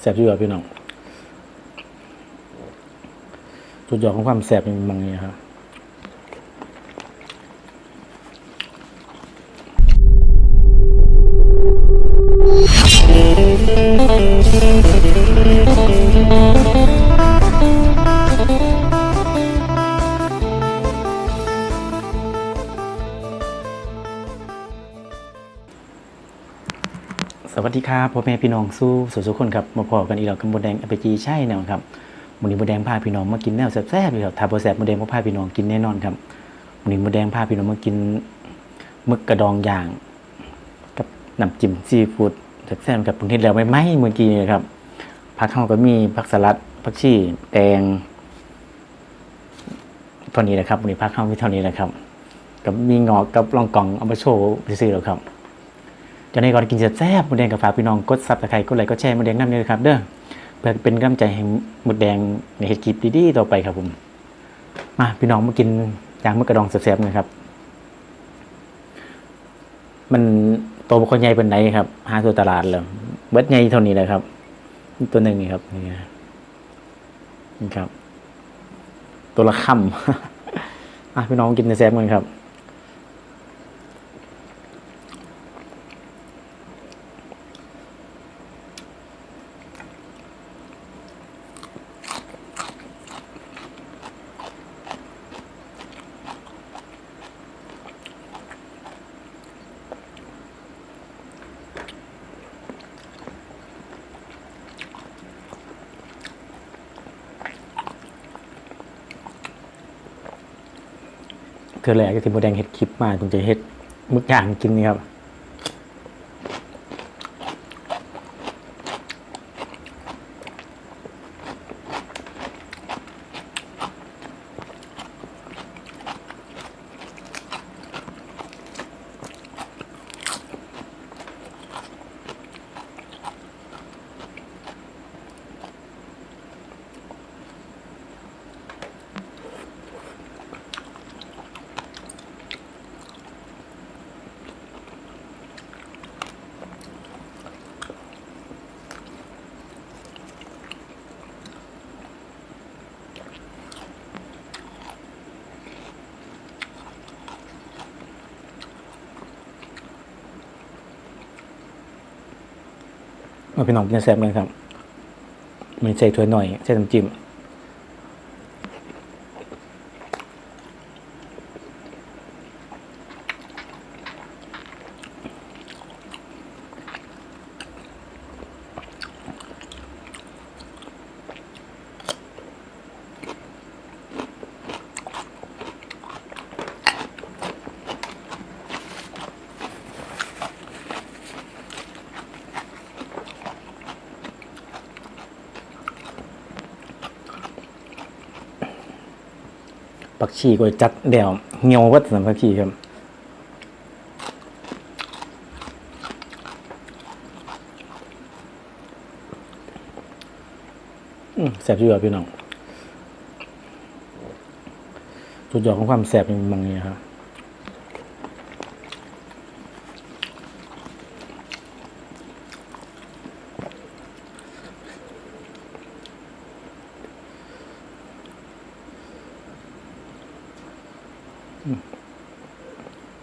แสบอยู่ครับพี่น้องจุดยอดของความแสบเป็นบางอย่างครับ สวัสดีครับพ่อแม่พี่น้องสู้สุสุขคนครับมาพอกันอีกแล้วกับโมแดงอเปจีใช่แนวครับวันนี้โมแดงพาพี่น้องมากินแนวแซ่บๆเลยครับถ้าบ่แซ่บโมแดงก็พาพี่น้องกินแน่นอนครับวันนี้โมแดงพาพี่น้องมากินมึกกระดองย่าง กับน้ำจิ้มซีฟู้ดแซ่บๆกับผมเห็นแล้วไม่ไหมเมื่อกี้นี่ครับผักข้าวก็มีผักสลัดผักชีแตงเท่านี้แหละครับวันนี้ผักข้าวมีเท่านี้แหละครับกับมีงอกกับรองกล่องเอามาโชว์ซื้อแล้วครับ จะในก่อนกินแซ่บหมดแดงกับฝากพี่น้องกดซับสไครต์กดไลค์กดแชร์หมดแดงน้ำเลยนะครับเด้อเพื่อเป็นกำลังใจให้หมดแดงในเหตุคลิปดีๆต่อไปครับผมมาพี่น้องมากินยางมะกระดองแซ่บๆนะครับ มันโตวบุคคลใหญ่เป็นไหนครับหาตัวตลาดแล้วเบิดใหญ่เท่านี้เลยครับ ตัวหนึ่งนี่ครับนี่ครับ ตัวละคำอะพี่น้องกินแซ่บๆกันครับ เธอแรกก็ที่โมแดงเห็ดคลิปมาผมจะเห็ดมึกย่างกินนี่ครับ มาพี่น้องกินแซ่บกันครับมันใส่ถ้วยหน่อยใส่น้ำจิ้ม ปักชีก็จัดเดี่ยวเงียววัดสำผักชีครับแสบอยู่ครับพี่น้องจุดยอดของความแสบเป็นบางอย่างครับ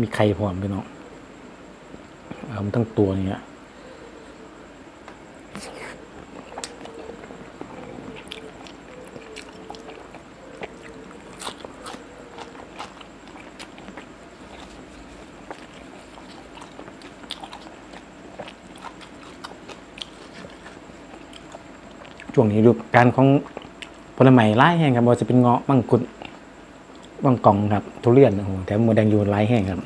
มีไข่พร้อมพี่น้องเอามันทั้งตัวอย่างเงี้ยช่วงนี้ดูการของผลไม้ไล่แห้งครับว่าจะเป็นเงาะมังคุดมังกองครับ ทุเรียนโอ้โหแต่หมดแดงอยู่ไล่แห้งครับ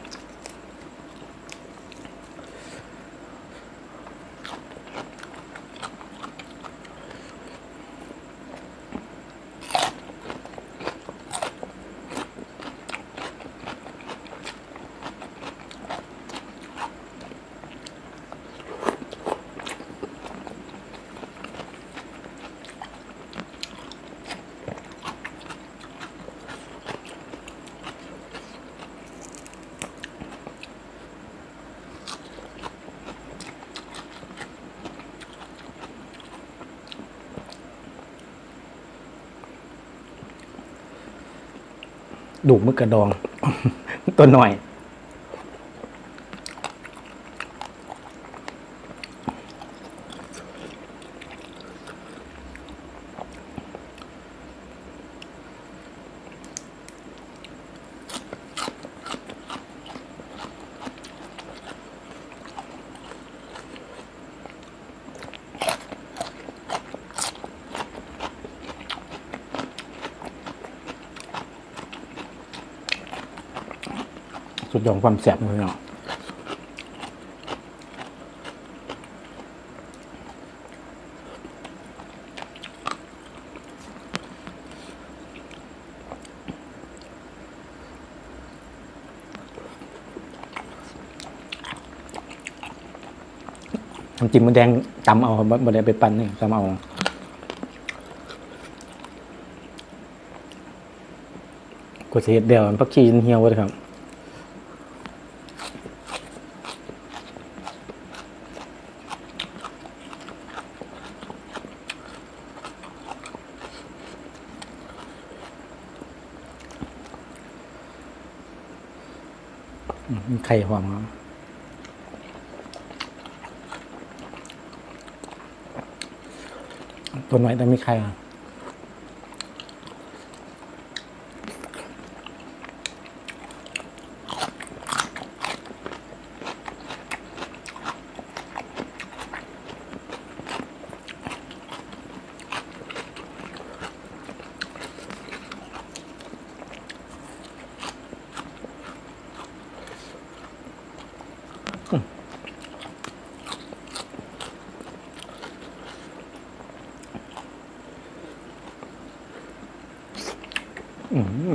ดูกมึกกระดอง ตัวหน่อย สุด ยอดความแสบเลยเนาะน้ำจิ้มมันแดงตำเอาบ่บ่ไดไปปั่นนี่ตำเอากดเสียเดียวพักชีเหี่ยวเลยครับ อืม ไข่หอมครับตัวน้อยแต่มีไข่อะอืม ใ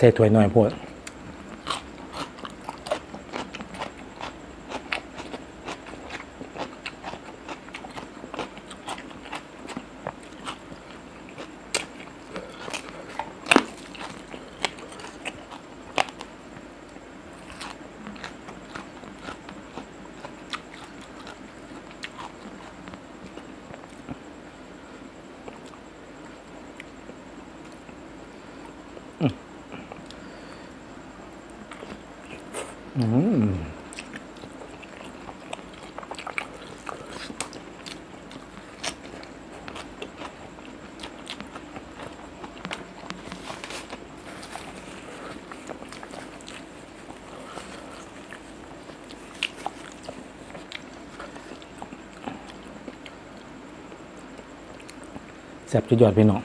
ส่ถ้วยหน่อยพวด อืม แซบจุดยอดพี่น้อง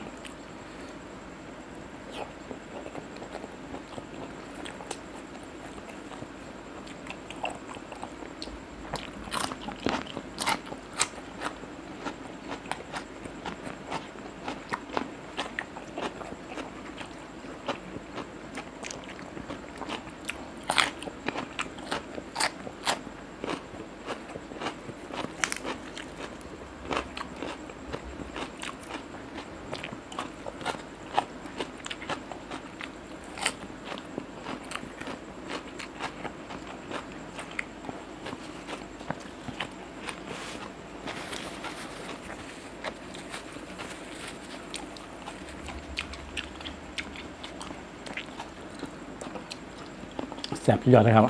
แซ่บยอดเลยครับ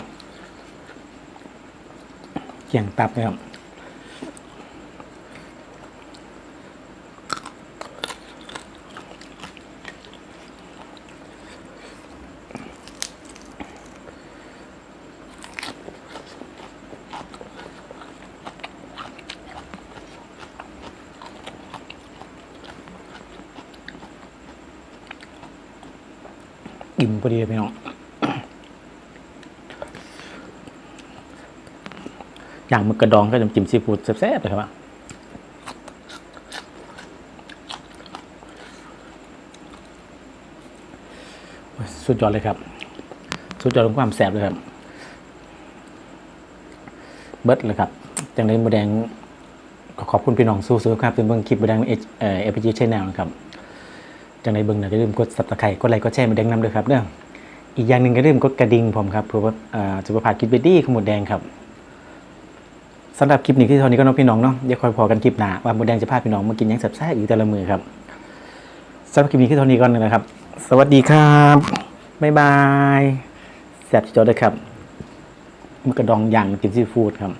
เกี่ยงตับเลยครับอิ่มพอดีเลยพี่น้อง อย่างมึกกระดองก็จะจิ้มซีฟู้ดแซ่บๆเลยครับสุดยอดเลยครับ สุดยอดของความแซ่บเลยครับ เบิร์ดเลยครับจังเลยหมูแดงก็ขอบคุณพี่น้องสู้ๆครับที่เบิ่งคลิปหมูแดงเอเอ่อฟจีชแนลนะครับจังในเบิ่งนะก็อย่าลืมกด subscribe กดไลค์กดแชร์มดแดงนำด้วยครับเด้ออีกอย่างหนึ่งก็อย่าลืมกดกระดิ่งผมครับเพื่อว่าจะประพาดคลิปดีๆของหมดแดงครับ สำหรับคลิปนี้ที่เท่านี้ก็น้องพี่น้องเนาะเดี๋ยวคอยพอกันคลิปหน้าว่าหมดแดงจะพาพี่น้องมากินยังแซ่บๆอีกแต่ละมือครับสำหรับคลิปนี้ที่เท่านี้ก่อนนะครับ สวัสดีครับบ๊ายบายแซ่บจอดเลยครับมันกระดองย่างกินซีฟู้ดครับ